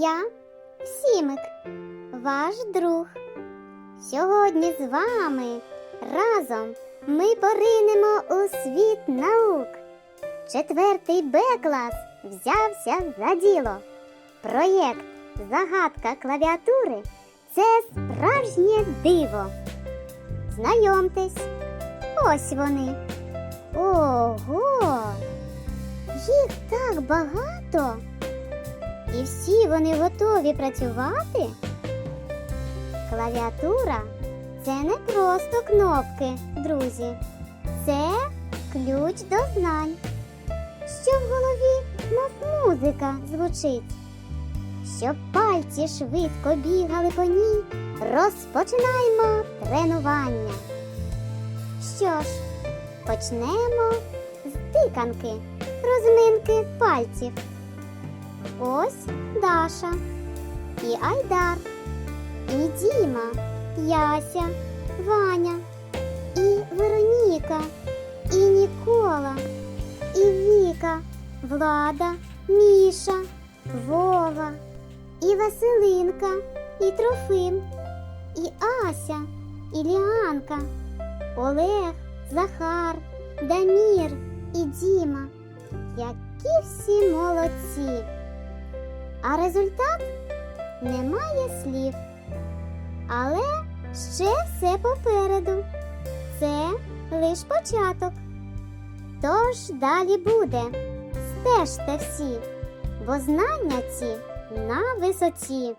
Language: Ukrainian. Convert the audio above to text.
я, Сімик, ваш друг. Сьогодні з вами разом ми поринемо у світ наук. Четвертий Б клас взявся за діло. Проєкт Загадка клавіатури це справжнє диво. Знайомтесь, ось вони. Ого! Їх так багато. І всі вони готові працювати. Клавіатура це не просто кнопки, друзі. Це ключ до знань. Що в голові, мов музика звучить. Щоб пальці швидко бігали по ній, розпочинаємо тренування. Що ж, почнемо з тиканки, розминки пальців. Ось Даша і Айдар, і Діма, Яся, Ваня, і Вероніка, і Нікола, і Віка, Влада, Міша, Вова, і Василинка, і Трофим, і Ася, і Ліанка, Олег, Захар, Дамір і Діма. Які всі молодці! А результат немає слів. Але ще все попереду. Це лиш початок. Тож далі буде. Стежте всі, бо знання ці на висоті.